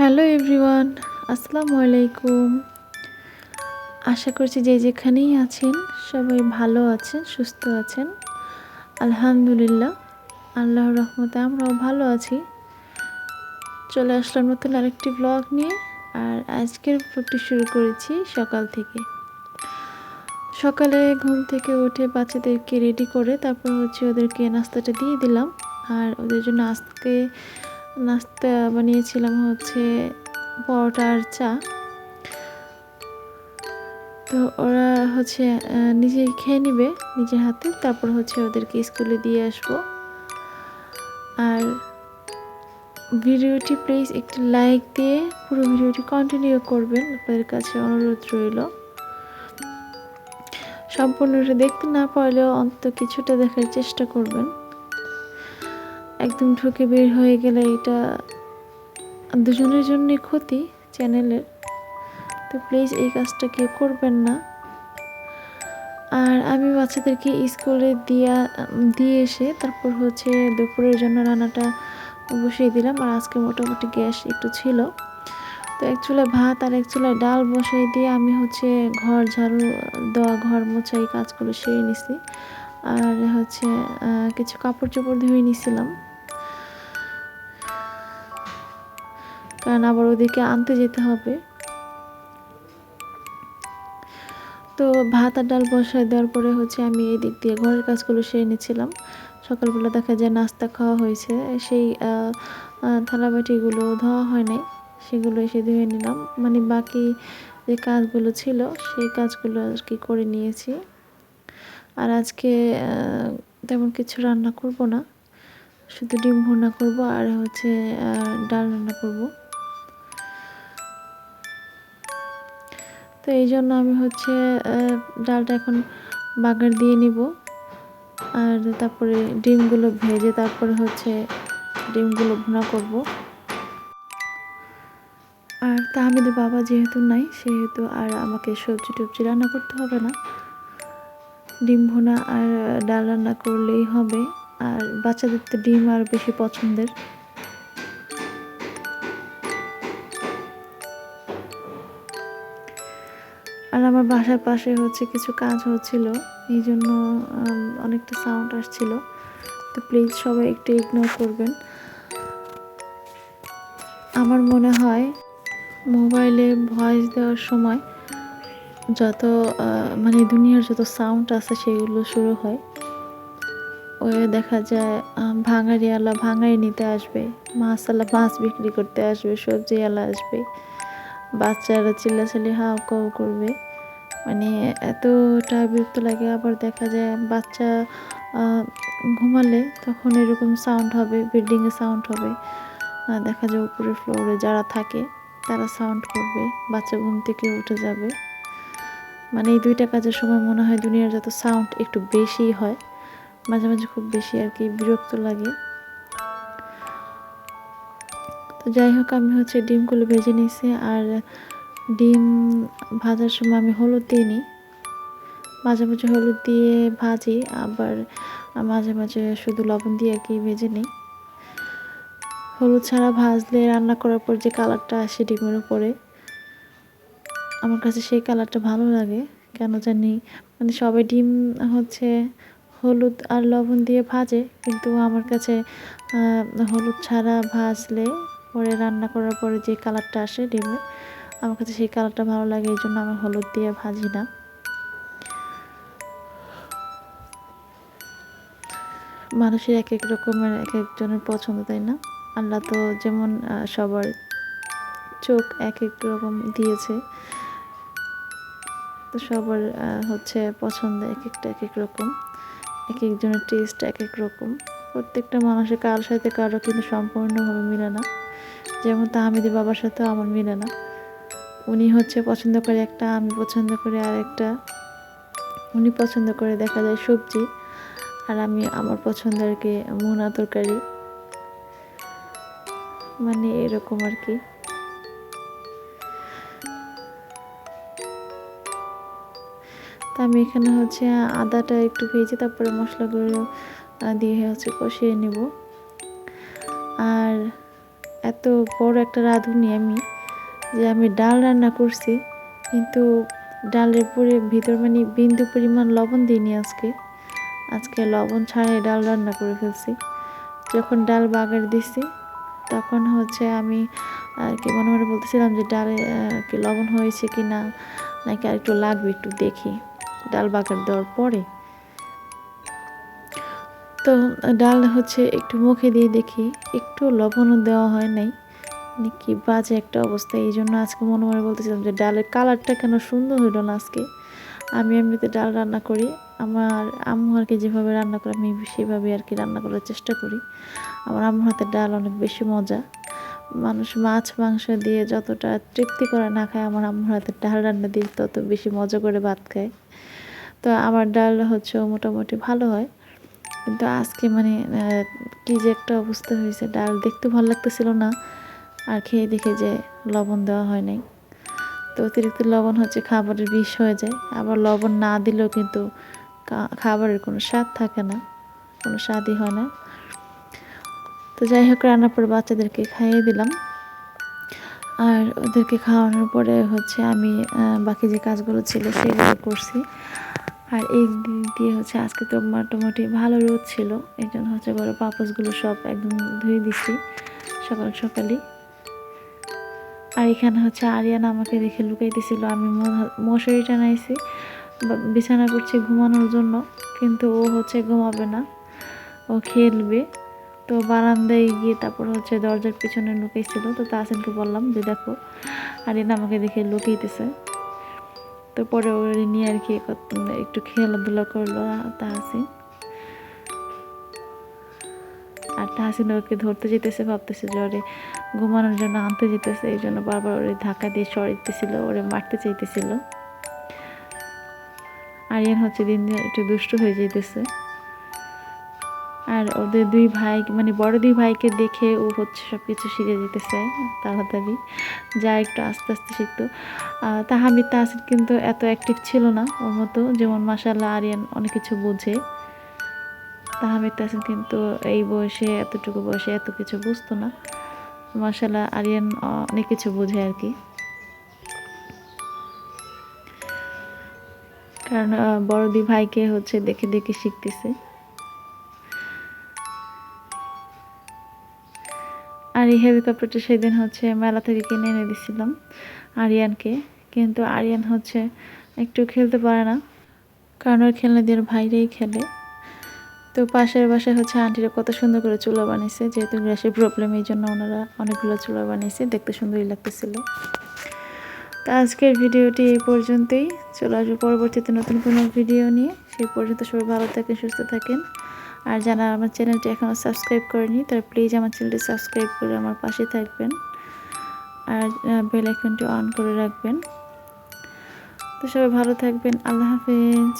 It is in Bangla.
হ্যালো এভরিওয়ান, আসসালামু আলাইকুম। আশা করছি যে যেখানেই আছেন, সবাই ভালো আছেন, সুস্থ আছেন। আলহামদুলিল্লাহ, আল্লাহর রহমতে আমরাও ভালো আছি। চলে আসলাম নতুন আরেকটি ব্লগ নিয়ে, আর আজকের ব্লগটি শুরু করেছি সকাল থেকে। সকালে ঘুম থেকে উঠে বাচ্চাদেরকে রেডি করে তারপর হচ্ছে ওদেরকে নাস্তাটা দিয়ে দিলাম। আর ওদের জন্য আজকে নাস্তা বানিয়েছিলাম হচ্ছে পরোটা আর চা। তো ওরা হচ্ছে নিজেই খেয়ে নিবে নিজের হাতে, তারপর হচ্ছে ওদেরকে স্কুলে দিয়ে আসব। আর ভিডিওটি প্লিজ একটি লাইক দিয়ে পুরো ভিডিওটি কন্টিনিউ করবেন, আপনাদের কাছে অনুরোধ রইল। সম্পূর্ণটা দেখতে না পারলেও অন্তত কিছুটা দেখার চেষ্টা করবেন। একদম ঢুকে বের হয়ে গেলে এটা দুজনের জন্যই ক্ষতি চ্যানেলের। তো প্লিজ এই কাজটা কেউ করবেন না। আর আমি বাচ্চাদেরকে স্কুলে দিয়া, দিয়ে এসে তারপর হচ্ছে দুপুরের জন্য রান্নাটা বসিয়ে দিলাম। আর আজকে মোটামুটি গ্যাস একটু ছিল। তো এক চুলায় ভাত আর এক চুলায় ডাল বসিয়ে দিয়ে আমি হচ্ছে ঘর ঝাড়ু দেওয়া, ঘর মোছা এই কাজগুলো সেরে নিছি। আর হচ্ছে কিছু কাপড় চোপড় ধুয়ে নিছিলাম। কারণ আবার ওদিকে আনতে যেতে হবে। তো ভাত আর ডাল বসায় দেওয়ার পরে হচ্ছে আমি এই দিক দিয়ে ঘরের কাজগুলো সেরে নিয়েছিলাম সকালবেলা দেখা যায় নাস্তা খাওয়া হয়েছে। সেই থালাবাটিগুলো ধোয়া হয় নাই, সেগুলো এসে ধুয়ে নিলাম। মানে বাকি যে কাজগুলো ছিল, সেই কাজগুলো আর কি করে নিয়েছি। আর আজকে তেমন কিছু রান্না করব না। শুধু ডিম ভুনা করব আর হচ্ছে ডাল রান্না করব। তো এই জন্য আমি হচ্ছে ডালটা এখন বাগার দিয়ে নিব। আর তারপরে ডিমগুলো ভেজে তারপরে হচ্ছে ডিমগুলো ভুনা করব। আর তাহমিদের বাবা যেহেতু নাই, সেহেতু আর আমাকে সবজি টবজি রান্না করতে হবে না। ডিম ভুনা আর ডাল রান্না করলেই হবে। আর বাচ্চাদের তো ডিম আর বেশি পছন্দের। আর আমার বাসার পাশে হচ্ছে কিছু কাজ হচ্ছিল এই জন্য অনেকটা সাউন্ড আসছিল। তো প্লিজ সবাই একটু ইগনোর করবেন। আমার মনে হয় মোবাইলে ভয়েস দেওয়ার সময় যত মানে দুনিয়ার যত সাউন্ড আছে সেগুলো শুরু হয়। ওই দেখা যায় ভাঙারি নিতে আসবে মাছওয়ালা মাছ বিক্রি করতে আসবে সবজিওয়ালা আসবে। বাচ্চারা চিল্লাচিল্লি হাও কাউ করবে। মানে এতটা বিরক্ত লাগে, আবার দেখা যায় বাচ্চা ঘুমালে তখন এরকম সাউন্ড হবে বিল্ডিংয়ে সাউন্ড হবে। দেখা যায় উপরের ফ্লোরে যারা থাকে, তারা সাউন্ড করবে, বাচ্চা ঘুম থেকে উঠে যাবে। মানে এই দুইটা কাজের সময় মনে হয় দুনিয়ার যত সাউন্ড একটু বেশি হয়। মাঝে মাঝে খুব বেশি আর কি বিরক্ত লাগে। তো যাই হোক, আমি হচ্ছে ডিমগুলো ভেজে নিয়েছি আর ডিম ভাজার সময় আমি হলুদ দিইনি মাঝে মাঝে হলুদ দিয়ে ভাজি, আবার মাঝে মাঝে শুধু লবণ দিয়ে আর কি ভেজে নিই। হলুদ ছাড়া ভাজলে রান্না করার পর যে কালারটা আসে ডিমের উপরে আমার কাছে সেই কালারটা ভালো লাগে। কেন জানি মানে সবাই ডিম হচ্ছে হলুদ আর লবণ দিয়ে ভাজে, কিন্তু আমার কাছে হলুদ ছাড়া ভাজলে পরে রান্না করার পরে যে কালারটা আসে ডিমের আমার কাছে সেই কালারটা ভালো লাগে, এই জন্য আমি হলুদ দিয়ে ভাজি না। মানুষের এক এক রকমের এক একজনের পছন্দ, তাই না? আল্লাহ তো যেমন সবার চোখ এক এক রকম দিয়েছে। তো সবার হচ্ছে পছন্দ এক একটা এক এক রকম, এক একজনের টেস্ট এক এক রকম। প্রত্যেকটা মানুষের কারোর সাথে কারও কিন্তু সম্পূর্ণভাবে মিলে না। যেমন তাহমিদের বাবার সাথেও আমার মিলে না। উনি হচ্ছে পছন্দ করে একটা, আমি পছন্দ করি আর একটা উনি পছন্দ করে দেখা যায় সবজি, আর আমি আমার পছন্দ আর কি মোনা তরকারি। মানে এরকম আর কি। তা আমি এখানে হচ্ছে আদাটা একটু ভেজে তারপরে মশলাগুলো দিয়ে হচ্ছে কষিয়ে নেব। আর এত বড় একটা রাঁধুনি আমি যে আমি ডাল রান্না করছি, কিন্তু ডালের পরে ভিতর মানে বিন্দু পরিমাণ লবণ দিইনি আজকে। আজকে লবণ ছাড়াই ডাল রান্না করে ফেলছি। যখন ডাল বাগার দিছি, তখন হচ্ছে আমি, আর কি মনে মনে বলতেছিলাম যে ডালে কি লবণ হয়েছে কি না নাকি আর একটু লাগবে একটু দেখি। ডাল বাগার দেওয়ার পরে। তো ডাল হচ্ছে একটু মুখে দিয়ে দেখি, একটু লবণও দেওয়া হয় নাই। মানে কি বাজে একটা অবস্থা, এই জন্য আজকে মনে মনে বলতেছিলাম যে ডালের কালারটা কেন সুন্দর হইল না আজকে। আমি এমনিতে ডাল রান্না করি, আমার আম্মু আর কি যেভাবে রান্না করে, আমি সেভাবে আর কি রান্না করার চেষ্টা করি। আমার আম্মুর হাতের ডাল অনেক বেশি মজা। মানুষ মাছ, মাংস দিয়ে যতটা তৃপ্তি করে না খায়, আমার আম্মুর হাতের ডাল রান্না দিয়ে তত বেশি মজা করে ভাত খায়। তো আমার ডাল হচ্ছে মোটামুটি ভালো হয়। কিন্তু আজকে মানে কি যে একটা অবস্থা হয়েছে, ডাল দেখতে ভালো লাগতেছিল না। আর খেয়ে দেখে যে লবণ দেওয়া হয় নাই। তো অতিরিক্ত লবণ হচ্ছে খাবারের বিষ হয়ে যায়। আবার লবণ না দিলেও কিন্তু খাবারের কোনো স্বাদ থাকে না। কোনো স্বাদই হয় না। তো যাই হোক, রান্নার পর বাচ্চাদেরকে খাইয়ে দিলাম। আর ওদেরকে খাওয়ানোর পরে হচ্ছে আমি বাকি যে কাজগুলো ছিল সেগুলো করছি। আর এই দিক দিয়ে হচ্ছে আজকে তো মোটামুটি ভালো রোদ ছিল, এই জন্য হচ্ছে বড় পাপসগুলো সব একদম ধুয়ে দিছি সকাল সকালই। আর এখানে হচ্ছে আরিয়ান আমাকে দেখে লুকাইতেছিল আমি ম- মশারি টানাইছি বিছানা করছি ঘুমানোর জন্য, কিন্তু ও হচ্ছে ঘুমাবে না, ও খেলবে। তো বারান্দায় গিয়ে তারপর হচ্ছে দরজার পিছনে লুকাইছিল, তো তাহসিনকে বললাম যে দেখো, আরিয়ান আমাকে দেখে লুকিয়েতেছে তো পরে ওরে নিয়ে আর কি একটু খেলাধুলা করল তাহসিন। আর তাহসিন ওকে ধরতে যেতেছে ভাবতেছে যে ওরে ঘুমানোর জন্য আনতে যেতেছে এই জন্য বারবার ওরে ধাক্কা দিয়ে সরিতেছিল ওরে মারতে চাইতেছিল। আরিয়ান হচ্ছে দিন একটু দুষ্ট হয়ে যেতেছে আর ওদের দুই ভাই মানে বড় দুই ভাইকে দেখে ও হচ্ছে সব কিছু শিখে যেতে চায় তাড়াতাড়ি। যা একটু আস্তে আস্তে শিখতো। তাহামিদ তাহসিন কিন্তু এত অ্যাক্টিভ ছিল না ওর মতো, যেমন মাসাল্লাহ আরিয়ান অনেক কিছু বোঝে। তাহামিদ তাহসিন কিন্তু এই বয়সে, এতটুকু বয়সে এত কিছু বুঝতো না। মাসাল্লাহ আরিয়ান অনেক কিছু বোঝে আর কি। কারণ বড় দি ভাইকে হচ্ছে দেখে দেখে শিখতেছে। আর এই হেলিকপ্টারটা সেদিন হচ্ছে মেলা থেকে কিনে এনে দিছিলাম আরিয়ানকে। কিন্তু আরিয়ান হচ্ছে একটু খেলতে পারে না, কারণ ওর খেলনা দিয়ে ভাইরাই খেলে। তো পাশের বাসায় হচ্ছে আন্টিরা কত সুন্দর করে চুলা বানিয়েছে, যেহেতু গ্যাসের প্রবলেম এই জন্য ওনারা অনেকগুলো চুলা বানিয়েছে, দেখতে সুন্দরই লাগতেছিল। তো আজকের ভিডিওটি এই পর্যন্তই। চলে আসব পরবর্তীতে নতুন কোনো ভিডিও নিয়ে। সেই পর্যন্ত সবাই ভালো থাকেন, সুস্থ থাকেন। আর যারা আমার চ্যানেলটি এখনও সাবস্ক্রাইব করেনি, তারা প্লিজ আমার চ্যানেলটি সাবস্ক্রাইব করে আমার পাশে থাকবেন। আর বেল আইকনটি অন করে রাখবেন। তো সবাই ভালো থাকবেন। আল্লাহ হাফেজ।